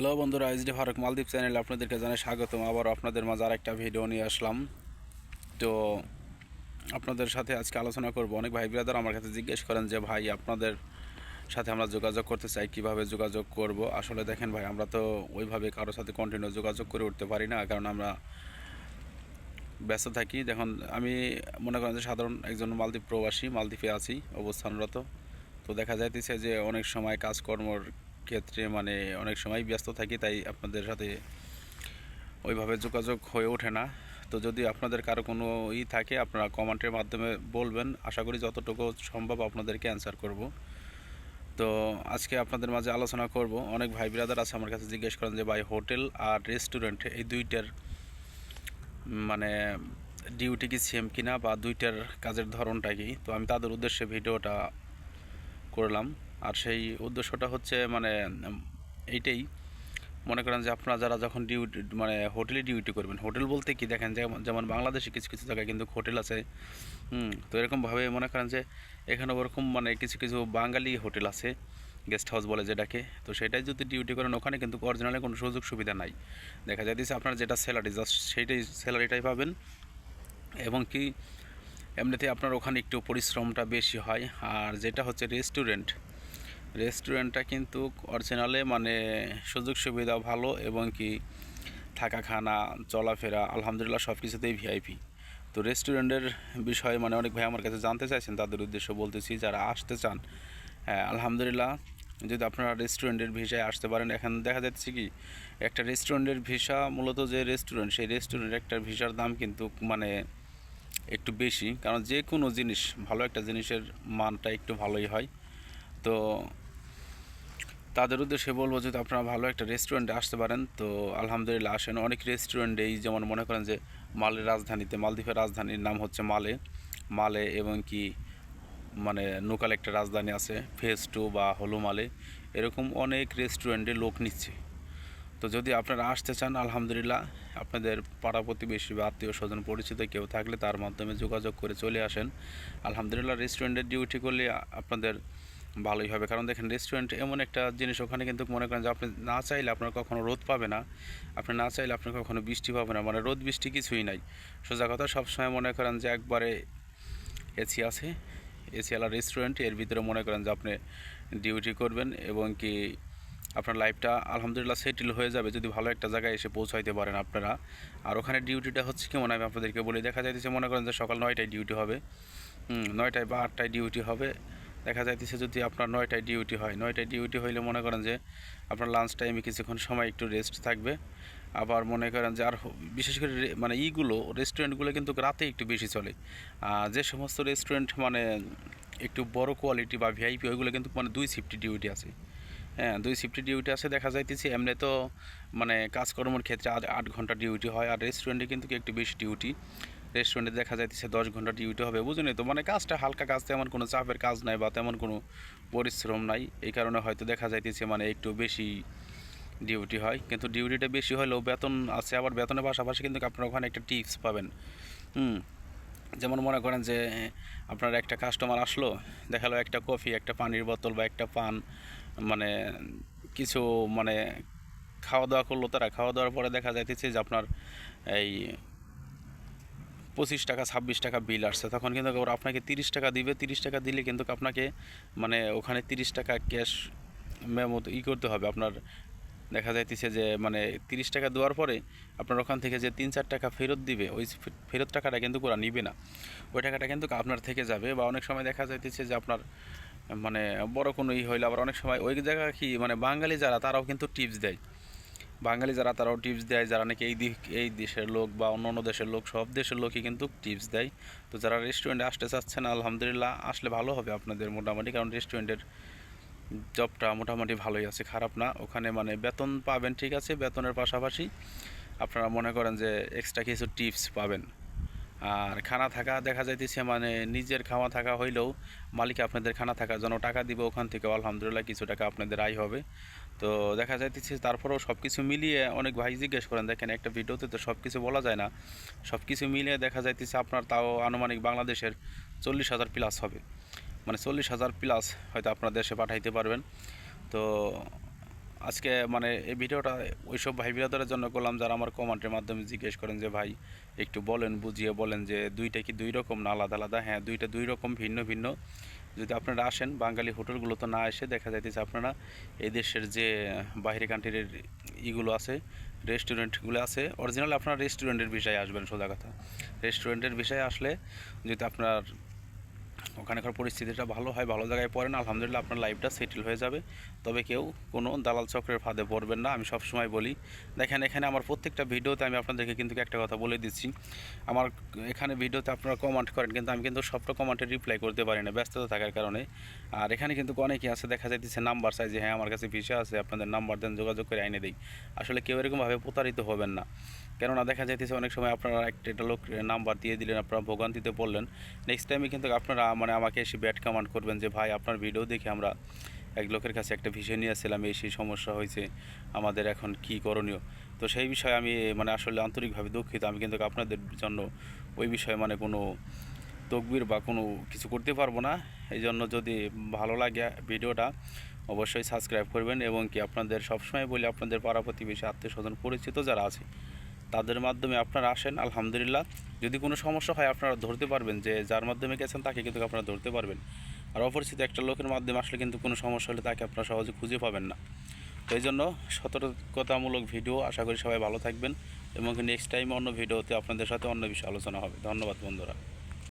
Hello বন্ধুরা HD Faruk মালদ্বীপ চ্যানেলে আপনাদেরকে জানাই স্বাগতম। আবার আপনাদের মাঝে আরেকটা ভিডিও নিয়ে আসলাম। তো আপনাদের সাথে আজকে আলোচনা করব। অনেক ভাই ব্রাদার আমার কাছে জিজ্ঞেস করেন যে, ভাই, আপনাদের সাথে আমরা যোগাযোগ করতে চাই, কীভাবে যোগাযোগ করব? আসলে দেখেন ভাই, আমরা তো ওইভাবে কারোর সাথে কন্টিনিউ যোগাযোগ করে উঠতে পারি না, কারণ আমরা ব্যস্ত থাকি। দেখুন, আমি মনে করেন যে, সাধারণ একজন মালদ্বীপ প্রবাসী, মালদ্বীপে আছি, অবস্থানরত। তো দেখা যাইতেছে যে, অনেক সময় কাজকর্মর ক্ষেত্রে মানে অনেক সময় ব্যস্ত থাকি, তাই আপনাদের সাথে ওইভাবে যোগাযোগ হয়ে ওঠে না। তো যদি আপনাদের কারও কোনো ই থাকে, আপনারা কমেন্টের মাধ্যমে বলবেন। আশা করি যতটুকু সম্ভব আপনাদেরকে অ্যান্সার করব। তো আজকে আপনাদের মাঝে আলোচনা করব। অনেক ভাই ব্রাদার আছে আমার কাছে জিজ্ঞেস করেন যে, ভাই, হোটেল আর রেস্টুরেন্ট এই দুইটার মানে ডিউটি কি সেম কিনা বা দুইটার কাজের ধরনটা কি? তো আমি তাদের উদ্দেশ্যে ভিডিওটা করলাম। আর সেই উদ্দেশ্যটা হচ্ছে মানে এইটাই। মনে করেন যে আপনারা যারা যখন ডিউটি মানে হোটেলে ডিউটি করবেন, হোটেল বলতে কি? দেখেন যেমন বাংলাদেশে কিছু কিছু জায়গায় কিন্তু হোটেল আছে তো এরকমভাবে মনে করেন যে, এখানে ওরকম মানে কিছু কিছু বাঙালি হোটেল আছে গেস্ট হাউস বলে যেটাকে, তো সেটাই যদি ডিউটি করেন, ওখানে কিন্তু অরিজিনালে কোনো সুযোগ সুবিধা নাই। দেখা যায় যাইতেছে আপনার যেটা স্যালারি জাস্ট সেইটাই স্যালারিটাই পাবেন। এবং কি, এমনিতে আপনার ওখানে একটু পরিশ্রমটা বেশি হয়, আর যেটা হচ্ছে রেস্টুরেন্ট রেস্টুরেন্টটা কিন্তু অরিজিনালে মানে সুযোগ সুবিধা ভালো এবং কি থাকা খানা চলাফেরা, আলহামদুলিল্লাহ সব কিছুতেই ভিআইপি তো রেস্টুরেন্টের বিষয়ে মানে অনেক ভাই আমার কাছে জানতে চাইছেন, তাদের উদ্দেশ্য বলতেছি যারা আসতে চান হ্যাঁ আলহামদুলিল্লাহ যদি আপনারা রেস্টুরেন্টের ভিসায় আসতে পারেন, এখন দেখা যাচ্ছে কি একটা রেস্টুরেন্টের ভিসা, মূলত যে রেস্টুরেন্ট, সেই রেস্টুরেন্টের একটা ভিসার দাম কিন্তু মানে একটু বেশি, কারণ যে কোনো জিনিস, ভালো একটা জিনিসের মানটা একটু ভালোই হয়। তো তাদের উদ্দেশ্যে বলব যদি আপনারা ভালো একটা রেস্টুরেন্টে আসতে পারেন। তো আলহামদুলিল্লাহ আসেন। অনেক রেস্টুরেন্টেই যেমন মনে করেন যে মালের রাজধানীতে, মালদ্বীপের রাজধানীর নাম হচ্ছে মালে। মালে এবং কি মানে লোকাল একটা রাজধানী আছে ফেস টু বা হলু মালে। এরকম অনেক রেস্টুরেন্টে লোক নিচ্ছে। তো যদি আপনারা আসতে চান, আলহামদুলিল্লাহ আপনাদের পাড়া প্রতিবেশী বা আত্মীয় স্বজন, পরিচিত কেউ থাকলে তার মাধ্যমে যোগাযোগ করে চলে আসেন। আলহামদুলিল্লাহ রেস্টুরেন্টের ডিউটি করলে আপনাদের ভালোই হবে। কারণ দেখেন রেস্টুরেন্ট এমন একটা জিনিস, ওখানে কিন্তু মনে করেন যে আপনি না চাইলে আপনার কখনো রোদ পাবে না। আপনি না চাইলে আপনার কখনো বৃষ্টি পাবে না। মানে রোদ, বৃষ্টি কিছুই নাই। সোজা কথা, সবসময় মনে করেন যে একবারে এসি আছে। এসিওয়ালা রেস্টুরেন্টের ভিতরে মনে করেন যে আপনি ডিউটি করবেন এবং কি আপনার লাইফটা আলহামদুলিল্লাহ সেটেল হয়ে যাবে যদি ভালো একটা জায়গায় এসে পৌঁছাইতে পারেন আপনারা। আর ওখানে ডিউটিটা হচ্ছে কেমন আমি আপনাদেরকে বলি, দেখা যাইতেছে মনে করেন যে সকাল নয়টায় ডিউটি হবে। নয়টায় বা আটটায় ডিউটি হবে। দেখা যাইতেছে যদি আপনার নয়টায় ডিউটি হয়। নয়টায় ডিউটি হইলে মনে করেন যে আপনার লাঞ্চ টাইমে কিছুক্ষণ সময় একটু রেস্ট থাকবে। আবার মনে করেন যে আর বিশেষ করে মানে ইগুলো রেস্টুরেন্টগুলো কিন্তু রাতে একটু বেশি চলে। যে সমস্ত রেস্টুরেন্ট মানে একটু বড় কোয়ালিটি বা ভিআইপি ওইগুলো কিন্তু মানে দুই শিফটি ডিউটি আছে। হ্যাঁ দুই শিফটি ডিউটি আছে, দেখা যাইতেছে এমনি তো মানে কাজকর্মের ক্ষেত্রে আট ঘণ্টা ডিউটি হয়। আর রেস্টুরেন্টে কিন্তু একটু বেশি ডিউটি রেস্টুরেন্টে দেখা যাইতেছে দশ ঘণ্টা ডিউটি হবে, বুঝলেন? তো মানে কাজটা হালকা কাজ, তেমন কোনো চাপের কাজ নাই বা তেমন কোনো পরিশ্রম নাই। এই কারণে হয়তো দেখা যাইতেছে মানে একটু বেশি ডিউটি হয়। কিন্তু ডিউটিটা বেশি হলেও বেতন আছে, আবার বেতনের পাশাপাশি কিন্তু আপনারা ওখানে একটা টিপস পাবেন। হুম? যেমন মনে করেন যে, আপনার একটা কাস্টমার আসলো, দেখাল একটা কফি একটা পানির বোতল বা একটা পান মানে কিছু মানে খাওয়া দাওয়া করল তারা। খাওয়া দাওয়ার পরে দেখা যাইতেছে যে আপনার এই পঁচিশ টাকা, ছাব্বিশ টাকা বিল আসছে। তখন কিন্তু ওরা আপনাকে তিরিশ টাকা দিবে। তিরিশ টাকা দিলে কিন্তু আপনাকে মানে ওখানে তিরিশ টাকা ক্যাশ মেমো ই করতে হবে। আপনার দেখা যাইতেছে যে মানে তিরিশ টাকা দেওয়ার পরে আপনার ওখান থেকে যে তিন, চার টাকা ফেরত দিবে, ওই ফেরত টাকাটা কিন্তু ওরা নিবে না। ওই টাকাটা কিন্তু আপনার থেকে যাবে বা অনেক সময় দেখা যাইতেছে যে আপনার মানে বড় কোনো ই হইলে আবার অনেক সময় ওই জায়গা কি মানে বাঙালি যারা তারাও কিন্তু টিপস দেয়। বাঙালি যারা, তারাও টিপস দেয়। যারা নাকি এই দিক, এই দেশের লোক বা অন্য অন্য দেশের লোক, সব দেশের লোকই কিন্তু টিপস দেয়। তো যারা রেস্টুরেন্টে আসতে চাচ্ছেন, আলহামদুলিল্লাহ, আসলে ভালো হবে আপনাদের মোটামুটি। কারণ রেস্টুরেন্টের জবটা মোটামুটি ভালোই আছে, খারাপ না। ওখানে মানে বেতন পাবেন, ঠিক আছে, বেতনের পাশাপাশি আপনারা মনে করেন যে এক্সট্রা কিছু টিপস পাবেন। আর খানা থাকা দেখা যাইতেছে মানে নিজের খাওয়া থাকা হইলেও মালিক আপনাদের খানা থাকার জন্য টাকা দিবে, ওখান থেকে আলহামদুলিল্লাহ, কিছু টাকা আপনাদের আয় হবে। তো দেখা যাইতেছে তারপরেও সব কিছু মিলিয়ে অনেক ভাই জিজ্ঞেস করেন, দেখেন, একটা ভিডিওতে তো সব কিছু বলা যায় না। সব কিছু মিলিয়ে দেখা যাইতেছে আপনার তাও আনুমানিক বাংলাদেশের চল্লিশ হাজার প্লাস হবে। মানে চল্লিশ হাজার প্লাস হয়তো আপনার দেশে পাঠাইতে পারবেন। তো আজকে মানে এই ভিডিওটা ওইসব ভাই বিরাদারের জন্য করলাম, যারা আমার কমেন্টের মাধ্যমে জিজ্ঞেস করেন যে, ভাই, একটু বলেন, বুঝিয়ে বলেন যে, দুইটা কি দুই রকম না আলাদা আলাদা? হ্যাঁ দুইটা দুই রকম, ভিন্ন ভিন্ন। যদি আপনারা আসেন, বাঙালি হোটেলগুলো তো না এসে দেখা যাইতেছে আপনারা, এই দেশের যে বাইরে কান্ট্রির ইগুলো আছে রেস্টুরেন্টগুলো আছে অরিজিনাল আপনারা রেস্টুরেন্টের বিষয়ে আসবেন সোজা কথা। রেস্টুরেন্টের বিষয়ে আসলে যদি আপনার ওখানকার পরিস্থিতিটা ভালো হয়, ভালো জায়গায় পড়েন, আলহামদুলিল্লাহ আপনার লাইফটা সেটেল হয়ে যাবে। তবে কেউ কোনো দালাল চক্রের ফাঁদে পড়বেন না, আমি সবসময় বলি। দেখেন, এখানে আমার প্রত্যেকটা ভিডিওতে আমি আপনাদেরকে কিন্তু একটা কথা বলে দিচ্ছি। আমার এখানে ভিডিওতে আপনারা কমেন্ট করেন, কিন্তু আমি কিন্তু সবটা কমেন্টে রিপ্লাই করতে পারি না, ব্যস্ততা থাকার কারণে। আর এখানে কিন্তু অনেকেই আছে, দেখা যাইতেছে নাম্বার চাই যে হ্যাঁ আমার কাছে ভিসা আছে, আপনাদের নাম্বার দেন, যোগাযোগ করে আইনে দিই। আসলে কেউ এরকমভাবে প্রতারিত হবেন না। কেননা দেখা যাইতেছে অনেক সময় আপনারা একটা লোক নাম্বার দিয়ে দিলেন, আপনারা ভোগান্তিতে পড়লেন। নেক্সট টাইমে কিন্তু আপনারা মানে আমাকে এসে ব্যাড কমান্ড করবেন যে, ভাই, আপনার ভিডিও দেখে আমরা এক লোকের কাছে একটা বিষয় নিয়ে আসছিলাম, এই সেই সমস্যা হয়েছে, আমাদের এখন কি করণীয়? তো সেই বিষয়ে আমি মানে আসলে আন্তরিকভাবে দুঃখিত। আমি কিন্তু আপনাদের জন্য ওই বিষয়ে মানে কোনো তকবির বা কোনো কিছু করতে পারব না। এই জন্য যদি ভালো লাগে ভিডিওটা, অবশ্যই সাবস্ক্রাইব করবেন এবং কি আপনাদের সবসময় বলি, আপনাদের পাড়া প্রতিবেশী আত্মীয় স্বজন পরিচিত যারা আছে তাদের মাধ্যমে আপনারা আসেন, আলহামদুলিল্লাহ। যদি কোনো সমস্যা হয়, আপনারা ধরতে পারবেন যে যার মাধ্যমে গেছেন, তাকে কিন্তু আপনারা ধরতে পারবেন। আর অপরিচিত একটা লোকের মাধ্যমে আসলে কিন্তু কোনো সমস্যা হলে তাকে আপনারা সহজে খুঁজে পাবেন না। তো এই জন্য সতর্কতামূলক ভিডিও, আশা করি সবাই ভালো থাকবেন। এবং নেক্সট টাইম অন্য ভিডিওতে আপনাদের সাথে অন্য বিষয়ে আলোচনা হবে। ধন্যবাদ, বন্ধুরা।